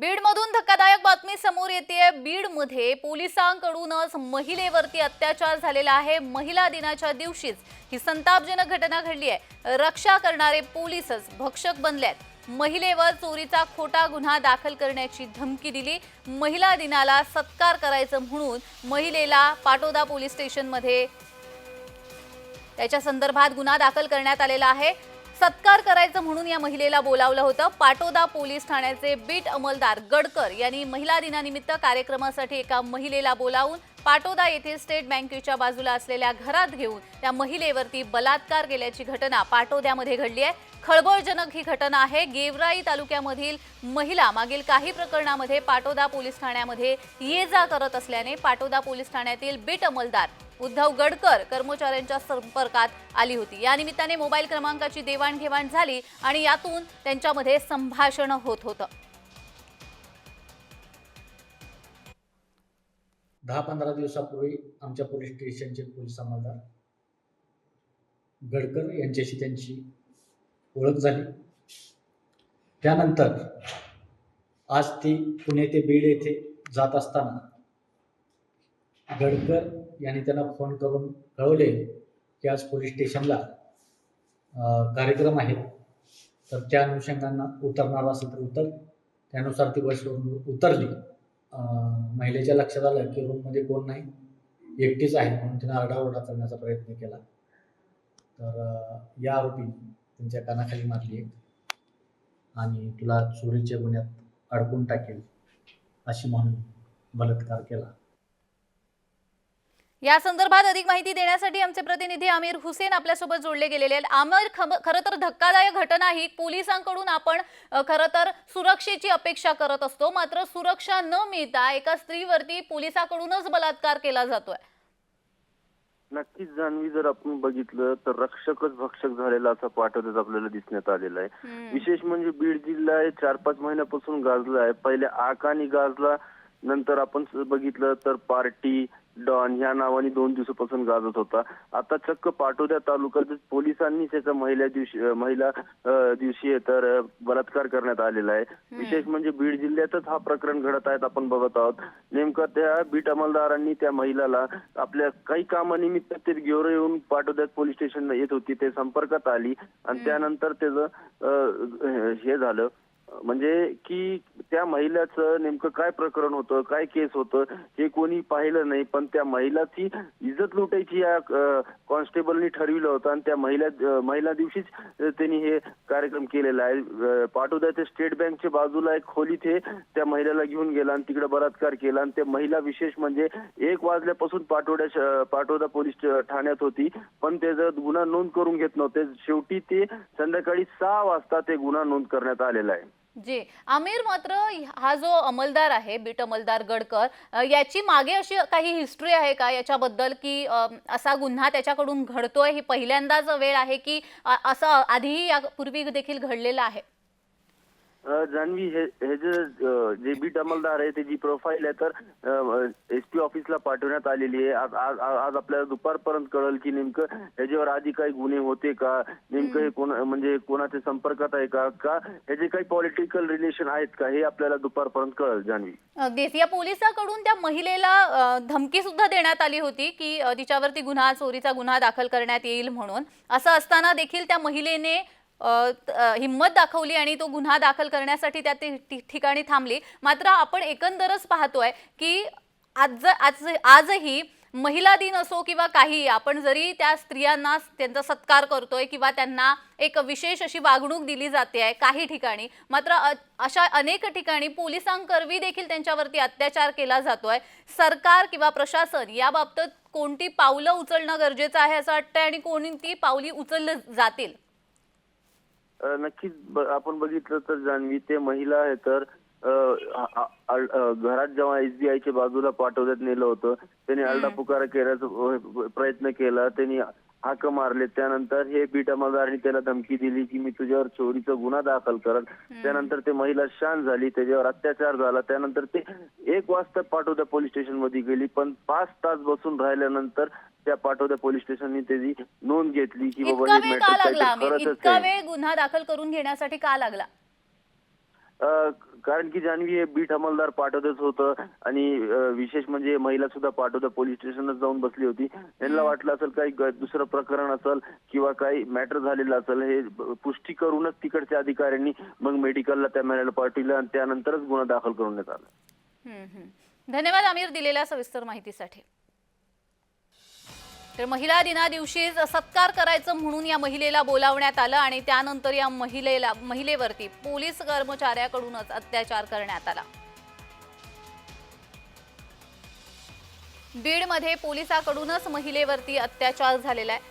बीडमधून धक्कादायक बातमी समोर येते बीडमध्ये पोलिसांकडूनच महिलेवरती अत्याचार झालेला आहे. महिला दिनाच्या दिवशीच ही संतापजनक घटना घडली आहे. रक्षा करणारे पोलीसच भक्षक बनले आहेत महिलेवर चोरीचा खोटा गुन्हा दाखल करण्याची धमकी दिली. महिला दिनाला सत्कार करायचं म्हणून महिलेला पाटोदा पोलीस स्टेशनमध्ये त्याच्या संदर्भात गुन्हा दाखल करण्यात आलेला आहे. सत्कार करायचं म्हणून या महिलेला बोलावलं होतं. पाटोदा पोलीस ठाण्याचे बीट अंमलदार गडकर यांनी महिला दिनानिमित्त कार्यक्रमासाठी एका महिलेला बोलावून पाटोदा येथील स्टेट बँकेच्या बाजूला असलेल्या घरात घेऊन त्या महिलेवरती बलात्कार केल्याची घटना पाटोद्यामध्ये घडली आहे. खळबळजनक ही घटना आहे. गेवराई तालुक्यामधील महिला मागील काही प्रकरणामध्ये पाटोदा पोलीस ठाण्यामध्ये ये जा करत असल्याने पाटोदा पोलीस ठाण्यातील बीट अंमलदार उद्धव गडकर कर्मचाऱ्यांच्या संपर्कात आली होती. या निमित्ताने मोबाईल क्रमांकाची देवाणघेवाण झाली आणि यातून त्यांच्यामध्ये संभाषण होत होतं. दहा पंधरा दिवसापूर्वी आमच्या पोलीस स्टेशनचे पोलीस अंमलदार गडकर यांच्याशी त्यांची ओळख झाली. त्यानंतर आज ती पुणे ते बीड येथे जात असताना गडकर यांनी त्यांना फोन करून कळवले की आज पोलीस स्टेशनला कार्यक्रम आहे. तर त्या अनुषंगानं उतरणार असेल तर उतर त्यानुसार ती बसवरून उतरली. महिलेच्या लक्षात आलं की रूममध्ये कोण नाही एकटीच आहे म्हणून तिने आरडाओरडा करण्याचा प्रयत्न केला. तर या आरोपीने त्यांच्या कानाखाली मारली आहे आणि तुला चोरीच्या गुन्ह्यात अडकून टाकेल अशी म्हणून बलात्कार केला. या संदर्भात अधिक माहिती देण्यासाठी आमचे प्रतिनिधी आमिर हुसेन आपल्यासोबत जोडले गेलेले आहेत. आमिर खरं तर धक्कादायक घटना ही. पोलिसांकडून आपण खरं तर सुरक्षेची अपेक्षा करत असतो. मात्र सुरक्षा न मिळता एका स्त्रीवरती पोलिसाकडूनच बलात्कार केला जातोय. नक्कीच जान्हवी जर आपण बघितलं तर रक्षकच भक्षक झालेला असा पाठवतात आपल्याला दिसण्यात आलेला आहे. विशेष म्हणजे बीड जिल्हा चार पाच महिन्यापासून गाजला आहे. पहिले आकानी गाजला नंतर आपण बघितलं तर पार्टी डॉन ह्या नावाने दोन दिवसापासून गाजत होता. आता चक्क पाटोद्या तालुक्यात पोलिसांनी त्याचा महिला दिवशी महिला दिवशी तर बलात्कार करण्यात आलेला आहे. विशेष म्हणजे बीड जिल्ह्यातच हा प्रकरण घडत आहेत आपण बघत आहोत. नेमकं त्या बीट अंमलदारांनी त्या महिलाला आपल्या काही कामानिमित्त ते गेवरे येऊन पाटोद्यात पोलीस स्टेशनला येत होती ते संपर्कात आली. आणि त्यानंतर त्याचं हे झालं. म्हणजे की त्या महिलाचं नेमकं काय प्रकरण होतं काय केस होतं हे कोणी पाहिलं नाही पण त्या महिलाची इज्जत लुटायची या कॉन्स्टेबलनी ठरविलं होतं आणि त्या महिला महिला दिवशीच त्यांनी हे कार्यक्रम केलेला आहे. अं, पाटोदा ते स्टेट बँकच्या बाजूला एक खोलीत हे त्या महिलेला घेऊन गेला आणि तिकडे बलात्कार केला आणि त्या महिला विशेष म्हणजे एक वाजल्यापासून पाटोड्या श- पाटोदा पोलीस ठाण्यात होती पण त्याचा गुन्हा नोंद करून घेत नव्हते. शेवटी ते संध्याकाळी सहा वाजता ते गुन्हा नोंद करण्यात आलेला आहे. जी. आमिर मात्र हा जो अंमलदार आहे बीट अंमलदार गडकर याची मागे अशी काही हिस्ट्री आहे का? याच्याबद्दल की असा गुन्हा त्याच्याकडून घडतोय? ही पहिल्यांदाच वेळ आहे की असं आधीही यापूर्वी देखील घडलेलं आहे? जान्हवी हे हे जे जे बीट अंमलदार आहे त्याची प्रोफाईल आहे तर एस पी ऑफिसला पाठवण्यात आलेली आहे. आज आज आज आज आपल्याला दुपारपर्यंत कळल की नेमकं ह्याच्यावर आधी काही गुन्हे होते का? नेमकं हे कोण म्हणजे कोणाच्या संपर्कात आहे का? का ह्याचे काही पॉलिटिकल रिलेशन आहेत का हे आपल्याला दुपारपर्यंत कळल जान्हवी. अगदीच. या पोलिसाकडून त्या महिलेला धमकी सुद्धा देण्यात आली होती की तिच्यावरती गुन्हा चोरीचा गुन्हा दाखल करण्यात येईल म्हणून. असं असताना देखील त्या महिलेने हिंमत दाखवली आणि तो गुन्हा दाखल करण्यासाठी त्या ठिकाणी थांबली. मात्र आपण एकंदरच पाहतोय की आज आज आजही महिला दिन असो किंवा काही आपण जरी त्या स्त्रियांना त्यांचा सत्कार करतोय किंवा त्यांना एक विशेष अशी वागणूक दिली जाते आहे काही ठिकाणी मात्र अशा अनेक ठिकाणी पोलिसांकरवी देखील त्यांच्यावरती अत्याचार केला जातोय. सरकार किंवा प्रशासन याबाबतीत कोणती पावलं उचलणं गरजेचं आहे असं वाटतंय आणि कोणती पावली उचललं जातील? नक्कीच आपण बघितलं तर जान्हवी ते महिला आहे तर घरात जेव्हा एसबीआयच्या बाजूला पाठवण्यात नेलं होतं त्यांनी आरडा पुकारा करण्याचा अ, प्रयत्न केला त्यांनी हाक मारले. त्यानंतर हे बीट अंमलदारांनी त्याला धमकी दिली की मी तुझ्यावर चोरीचा गुन्हा दाखल करल. त्यानंतर ते महिला शांत झाली. त्याच्यावर अत्याचार झाला. त्यानंतर ते एक वाजता पाटोदा पोलीस स्टेशनमध्ये गेली. पण पाच तास बसून राहिल्यानंतर त्या पाटोदा पोलीस स्टेशननी त्याची नोंद घेतली की बाबा इतका वेळ का मॅटर लागला? आमिर खरंच इतका आहे. वेळ गुन्हा दाखल करून घेण्यासाठी का लागला? कारण की जान्हवी हे बीट अंमलदार पाठवतच होतं आणि विशेष म्हणजे महिला सुद्धा पाठवतं पोलीस स्टेशनच जाऊन बसली होती. त्यांना वाटलं असेल काही दुसरं प्रकरण असेल किंवा काही मॅटर झालेलं असेल हे पुष्टी करूनच तिकडच्या अधिकाऱ्यांनी मग मेडिकलला त्या महिलेला पाठवलं आणि त्यानंतरच गुन्हा दाखल करण्यात आला. धन्यवाद आमिर दिलेल्या सविस्तर माहितीसाठी. तर महिला दिना दिवशी सत्कार करायचं म्हणून या महिलेला बोलावण्यात आलं आणि त्यानंतर या महिलेला महिलेवरती पोलीस कर्मचाऱ्याकडूनच अत्याचार करण्यात आला. बीडमध्ये पोलिसाकडूनच महिलेवरती अत्याचार झालेला आहे.